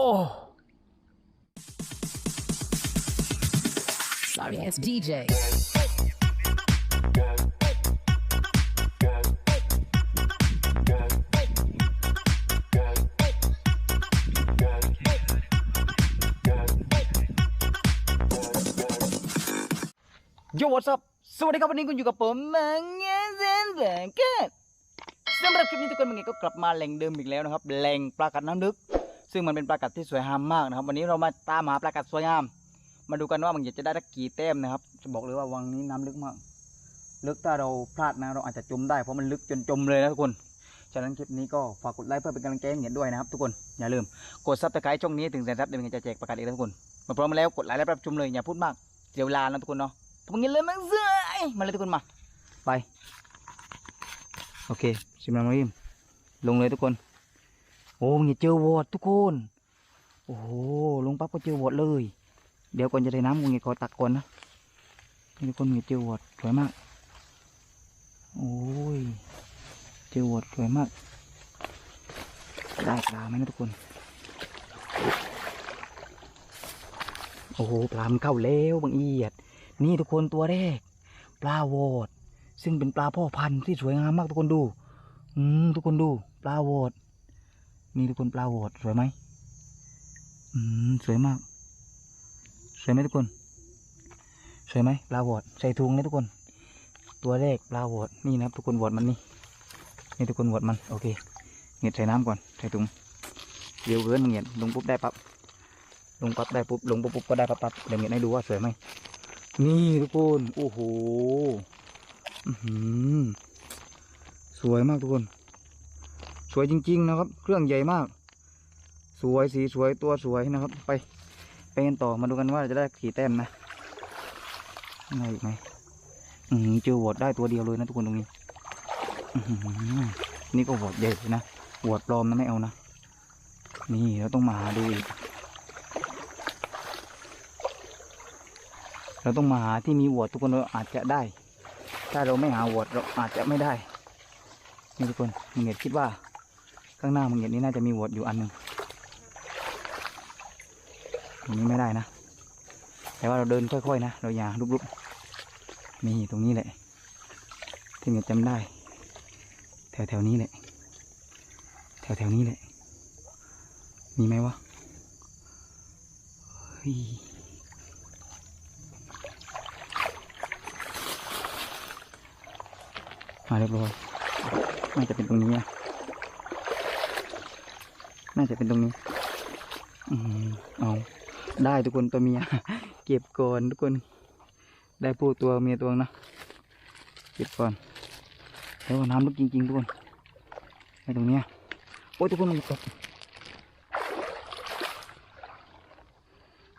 Sorry ass DJ. โยวัสปสวัสดีครับวันนี้คุณอยู่กับผมมังเงเซนแสงเกตสำหรับคลิปนี้ทุกคนมังเงก็กลับมาแหล่งเดิมอีกแล้วนะครับแหล่งปลากัดน้ำลึก ซึ่งมันเป็นปลากัดที่สวยงามมากนะครับ วันนี้เรามาตามหาปลากัดสวยงาม มาดูกันว่ามันจะได้สักกี่แต้มนะครับ จะบอกเลยว่าวังนี้น้ำลึกมาก ลึกถ้าเราพลาดนะเราอาจจะจมได้เพราะมันลึกจนจมเลยนะทุกคน ฉะนั้นคลิปนี้ก็ฝากกดไลค์เพื่อเป็นกำลังใจให้เหงียนด้วยนะครับทุกคน อย่าลืมกดซับสไครต์ช่องนี้ถึงแสนซับเดี๋ยวมันจะแจกประกาศอีกนะทุกคนมาพร้อมแล้วกดไลค์และรับชมเลยอย่าพูดมากเสียเวลานะทุกคนเนาะทำงี้เลยมั้งเสือยมาเลยทุกคนมา ไป โอเคชิมน้ำมาริมลงเลยทุกคน โอ้มึงอย่าเจอวอดทุกคน โอ้โหลงปั๊บก็เจอวอดเลย เดี๋ยวก่อนจะได้น้ำมึงอย่าขอตักก่อนนะนี่ทุกคนมึงอย่าเจอวอดสวยมาก โอ้ย เจอวอดสวยมาก ได้ปลาไหมนะทุกคน โอ้โหปลามันเข้าแล้วบางเอียด นี่ทุกคนตัวแรก ปลาวอดซึ่งเป็นปลาพ่อพันธุ์ที่สวยงามมากทุกคนดู อืมทุกคนดู ปลาวอด นี่ทุกคนปลาวอดสวยไหมอืมสวยมาก สวยไหมทุกคน สวยไหมปลาวอดใส่ถุงนะทุกคน ตัวแรกปลาวอดนี่นะครับ ทุกคนวดมันนี่นี่ทุกคนวดมันโอเคเหงียดใส่น้ำก่อนใส่ถุงเดี๋ยวเกินเหงียดลงปุ๊บได้ปั๊บลงปั๊บได้ปุ๊บลงปุ๊บปุ๊บก็ได้ปั๊บปั๊บเดี๋ยวเงียให้ดูว่าสวยไหมนี่ทุกคนโอ้โหอื้อหือสวยมากทุกคน สวยจริง ๆ นะครับ เครื่องใหญ่มาก สวยสีสวยตัวสวยนะครับ ไปไปกันต่อมาดูกันว่าจะได้กี่แต้มนะอะไรอีกไหมอือหือเจอวอดได้ตัวเดียวเลยนะทุกคนตรงนี้นี่ก็วอดใหญ่นะวอดปลอมนะไม่เอานะนี่เราต้องมาหาดูอีกเราต้องมาหาที่มีวอดทุกคนเราอาจจะได้ ถ้าเราไม่หาวอดเราอาจจะไม่ได้นี่ทุกคนมึงเห็นคิดว่า ข้างหน้ามึงเห็นนี่น่าจะมีวอดอยู่อันหนึ่งตรงนี้ไม่ได้นะ แต่ว่าเราเดินค่อยๆ นะ เราอย่าลุกๆนี่ตรงนี้แหละ ที่เงียจำได้ แถวๆนี้แหละ แถวๆนี้แหละ มีไหมวะเฮ้ยมาเรียบร้อยน่าจะเป็นตรงนี้นะ น่าจะเป็นตรงนี้อืมเอาได้ทุกคนตัวเมีย เก็บก่อนทุกคน ได้ผู้ตัวเมียตัวนะเก็บก่อนแล้วน้ำลึกจริงๆทุกคนไอ้ตรงเนี้ยโอ้ยทุกคนมันตก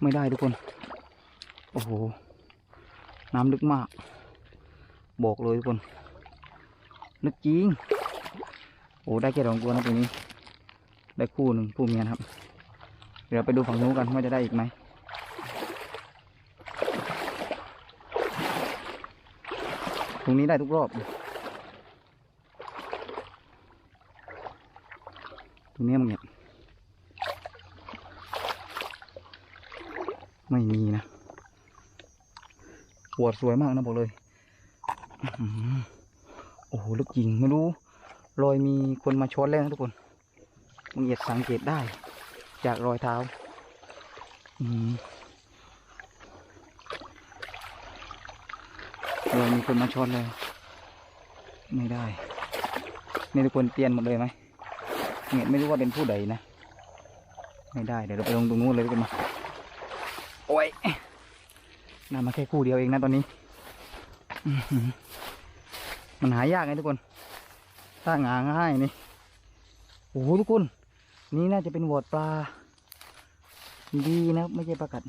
ไม่ได้ทุกคน โอ้โห น้ำลึกมาก บอกเลยทุกคนนึกจริง โอ้ได้แค่สองตัวนะตัวนี้ ได้คู่หนึ่งคู่เมียครับ เดี๋ยวไปดูฝั่งนู้นกันว่าจะได้อีกไหมตรงนี้ได้ทุกรอบ ตรงนี้มันเนี่ยไม่มีนะปวดสวยมากนะบอกเลย โอ้โหลึกจริงไม่รู้ รอยมีคนมาช้อนแล้วทุกคน มึงเหยียดสังเกตได้จากรอยเท้าอืมรอยมีคนมาช้อนแล้วไม่ได้ นี่ทุกคนเตียนหมดเลยไหมเหยียไม่รู้ว่าเป็นผู้ใดนะ ไม่ได้ เดี๋ยวเราไปลงตรงนู้นเลยทุกคนมา โอ้ยน่ามาแค่คู่เดียวเองนะตอนนี้ มันหายากไงทุกคน ถ้าหาง่ายนี่ โอ้โหทุกคน นี่น่าจะเป็นวอดปลา ดีนะไม่ใช่ปลากัด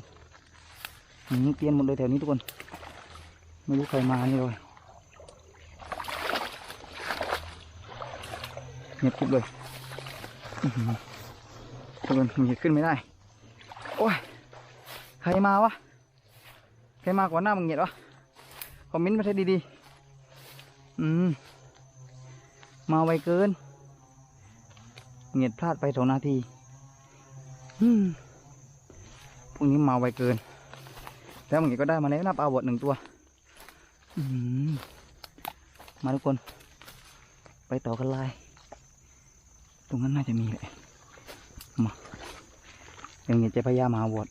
หืมเปลี่ยนหมดเลยแถวนี้ทุกคน ไม่รู้ใครมานี่เลยเงียบกริบเลยทุกคนมันจะขึ้นไม่ได้ โอ้ย ใครมาวะ ใครมาก่อนหน้ามึงเงียบวะ คอมเมนต์มาให้ดีๆ อืม มาไวเกิน เหงียดพลาดไปสองนาทีอืมพวกนี้มาไวเกิน แล้วมันก็ได้มาแล้วนะปลาบดหนึ่งตัวอืมมาทุกคน ไปต่อกันเลยตรงนั้นน่าจะมีแหละมาอย่างนี้จะพยายามหาบด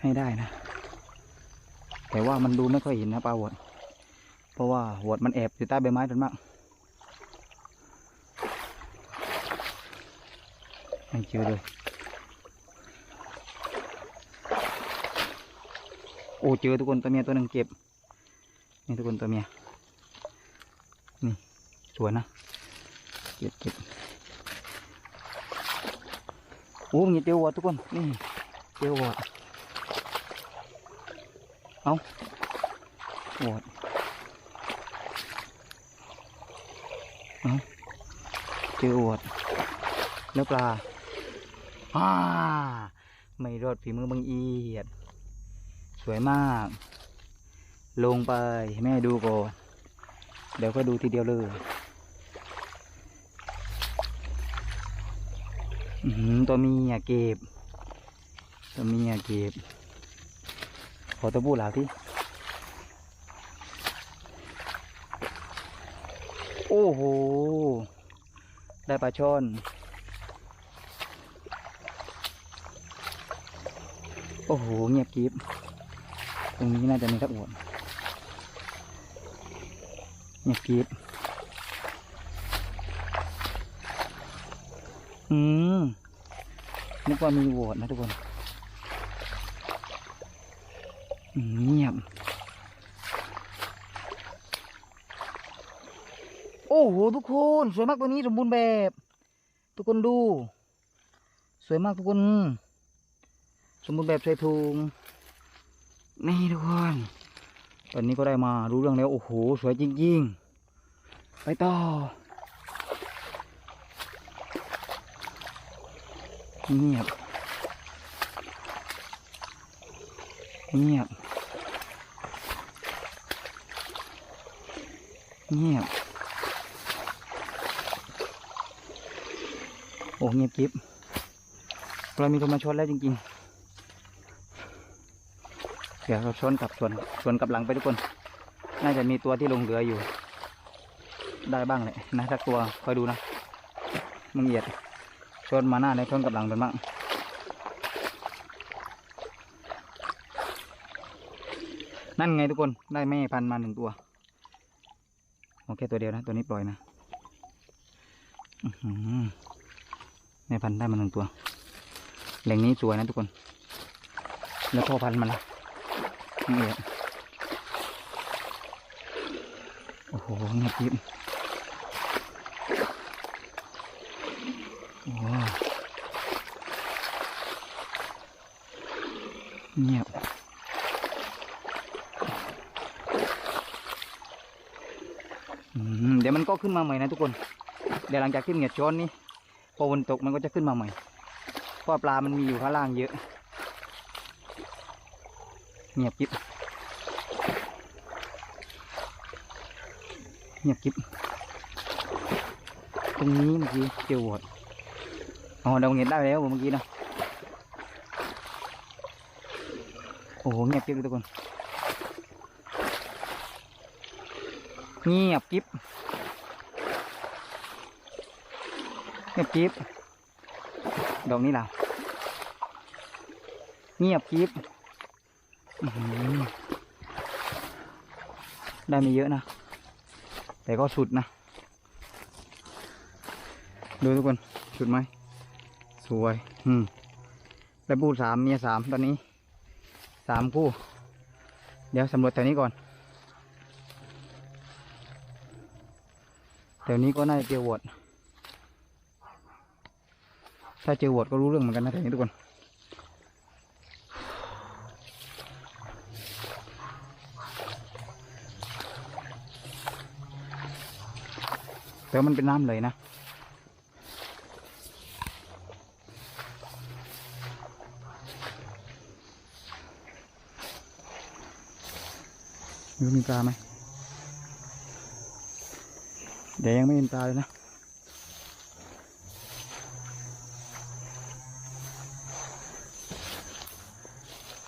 ให้ได้นะ แต่ว่ามันดูไม่ค่อยเห็นนะปลาบดเพราะว่าบดมันแอบอยู่ใต้ใบไม้ส่วนมาก ไม่เจอเลยโอ้เจอทุกคนตัวเมียตัวหนึ่งเก็บนี่ทุกคนตัวเมียนี่สวยนะเก็บเก็บโอ้มีเจอวัวทุกคนนี่เจอวัวเอาวัวเอาเจอวัวแล้วปลา อ่าไม่รอดฝีมือบังเอียด สวยมาก ลงไปแม่ดูก่อนเดี๋ยวก็ดูทีเดียวเลยอืมตัวมียเก็บ ตัวมียเก็บ ขอตัวผู้หลาที่โอ้โห ได้ปลาช่อน โอ้โห เงียบกริบตรงนี้น่าจะมีทักอวดเงียบกริบอืมนึกว่ามีโหวตนะทุกคนเงียบ โอ้โห ทุกคน สวยมากตัวนี้สมบูรณ์แบบ ทุกคนดู สวยมากทุกคน สมบูรณ์แบบใส่ถุงนี่ทุกคนตอนนี้ก็ได้มารู้เรื่องแล้ว โอ้โห สวยจริงๆ ไปต่อเงียบเงียบเงียบโอ้เงียบกริบเรามีคนมาชนแล้วจริงๆ เดี๋ยวเราชนกับชวนชวนกับหลังไปทุกคน น่าจะมีตัวที่ลงเรืออยู่ ได้บ้างแหละนะสักตัวคอยดูนะมึงเหยียดชนมาหน้าในชนกับหลังเป็นบ้างนั่นไงทุกคนได้แม่พันธุ์มาหนึ่งตัว โอเคตัวเดียวนะ ตัวนี้ปล่อยนะแม่พันธุ์ได้มาหนึ่งตัว แหล่งนี้สวยนะทุกคน แล้วพ่อพันธุ์มันละ นี่โอ้โหเงียบกริบโอ้เงียบเดี๋ยวมันก็ขึ้นมาใหม่นะทุกคน เดี๋ยวหลังจากที่เหงียดช้อนนี้พอฝนตกมันก็จะขึ้นมาใหม่ เพราะปลามันมีอยู่ข้างล่างเยอะ เงียบกิ๊บเงียบกิ๊บตรงนี้เมื่อกี้เจอวอดอ๋อเราเห็นได้แล้วเมื่อกี้นะโอ้โหเงียบกิ๊บทุกคนเงียบกิ๊บเงียบกิ๊บดอกนี้ล่ะเงียบกิ๊บ ได้ไม่เยอะนะ แต่ก็สุดนะ ดูทุกคนสุดไหม สวย อืมได้บูสามเมียสามตอนนี้ สามคู่ เดี๋ยวสำรวจแถวนี้ก่อน แถวนี้ก็น่าจะเจอวด ถ้าเจอวดก็รู้เรื่องเหมือนกันนะแถวนี้ทุกคน แต่มันเป็นน้ำเลยนะ มีปลาไหมเดี๋ยวยังไม่เห็นปลาเลยนะ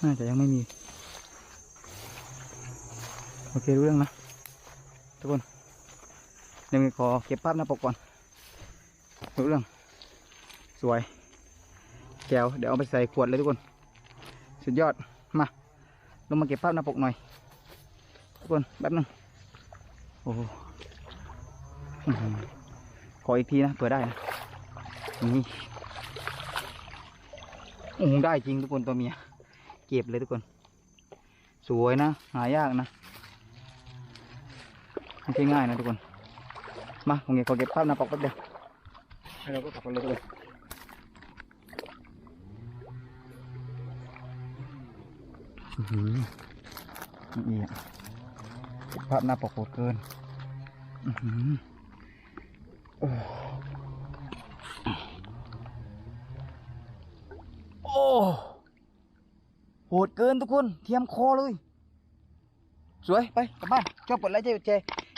น่าจะยังไม่มี โอเครู้เรื่องนะ ทุกคน เดี๋ยวขอเก็บภาพหน้าปกก่อนรู้เรื่อง สวยแก้วเดี๋ยวเอาไปใส่ขวดเลยทุกคน สุดยอด มา ลงมาเก็บภาพหน้าปกหน่อย ทุกคนแป๊บนึงโอ้โหขออีกทีนะเผื่อได้นะนี่โอ้โหได้จริงทุกคนตัวเมีย เก็บเลยทุกคน สวยนะ หายากนะ ไม่ใช่ง่ายนะทุกคน มาผมเก็บขอเก็บภาพหน้าปกแป๊บเดียวแล้เราก็กลับกันเลยทุกคนอื้อหือนี่อะเก็บภาพหน้าปกโหดเกินอือโอ้โอ้โหดเกินทุกคน เทียมคอเลย สวย ไป กลับบ้านชอบกดไลค์ใช่ไหมเจ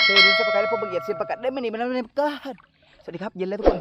เจดูสปกาศและพบบังเอียดเสียประกาศได้ไม่หนีมันแล้วไม่ได้กันสวัสดีครับเย็นแล้วทุกคน